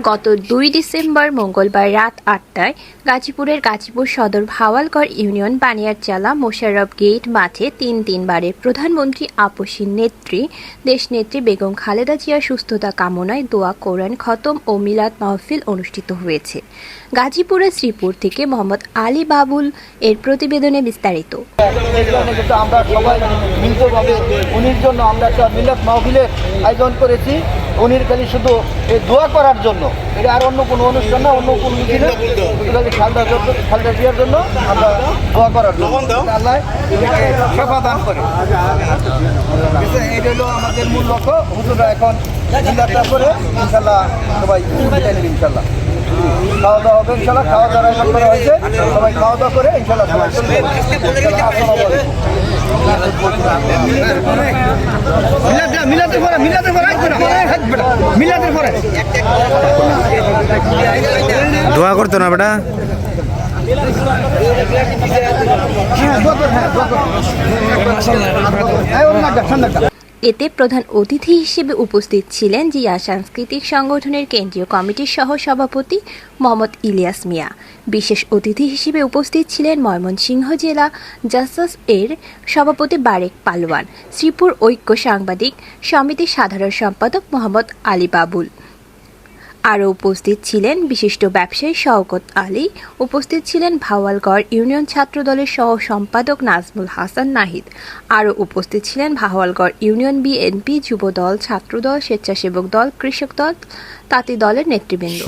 গত দুই ডিসেম্বর মঙ্গলবার রাত আটটায় গাজীপুরের গাজীপুর সদর ভাওয়ালগড় ইউনিয়ন বানিয়ারচালা মোশাররফ গেট মাঠে তিন তিনবারের প্রধানমন্ত্রী আপসীর নেত্রী, দেশনেত্রী বেগম খালেদা জিয়ার সুস্থতা কামনায় দোয়া কোরআন খতম ও মিলাদ মাহফিল অনুষ্ঠিত হয়েছে। গাজীপুরের শ্রীপুর থেকে মোহাম্মদ আলী বাবুল এর প্রতিবেদনে বিস্তারিত। আমরা সবাই মিলিতভাবে উনির জন্য আমরা একটা মিলাদ মাহফিলের আয়োজন করেছি। উনির খালি শুধু এই দোয়া করার জন্য। এটা আর অন্য কোনো অনুষ্ঠান না অন্য কোনো কিছু না খালি খালদা দেওয়ার জন্য আমরা দোয়া করার জন্য। আল্লাহ সেবা দান করে। এটা হলো আমাদের মূল লক্ষ্য। হুজুরা এখন চিন্তা করে ইনশাল্লাহ সবাই ইনশাল্লাহ। খাওয়া দাওয়া হবে ইনশাল্লাহ। খাওয়া আয়োজন করা হয়েছে। সবাই খাওয়া দাওয়া করে ইনশাল্লাহ পরে পরে মিলাদের পরে দোয়া করতো না বেটা? হ্যাঁ। এতে প্রধান অতিথি হিসেবে উপস্থিত ছিলেন জিয়া সাংস্কৃতিক সংগঠনের কেন্দ্রীয় কমিটির সহ সভাপতি মোহাম্মদ ইলিয়াস মিয়া। বিশেষ অতিথি হিসেবে উপস্থিত ছিলেন ময়মনসিংহ জেলা জাসাস এর সভাপতি বারেক পালওয়ান শ্রীপুর ঐক্য সাংবাদিক সমিতির সাধারণ সম্পাদক মোহাম্মদ আলী বাবুল। আরও উপস্থিত ছিলেন বিশিষ্ট ব্যবসায়ী শওকত আলী, উপস্থিত ছিলেন ভাওয়ালগড় ইউনিয়ন ছাত্রদলের সহ সম্পাদক নাজমুল হাসান নাহিদ, আরও উপস্থিত ছিলেন ভাওয়ালগড় ইউনিয়ন বিএনপি যুবদল ছাত্রদল স্বেচ্ছাসেবক দল কৃষক দল, তাঁতি দলের নেতৃবৃন্দ।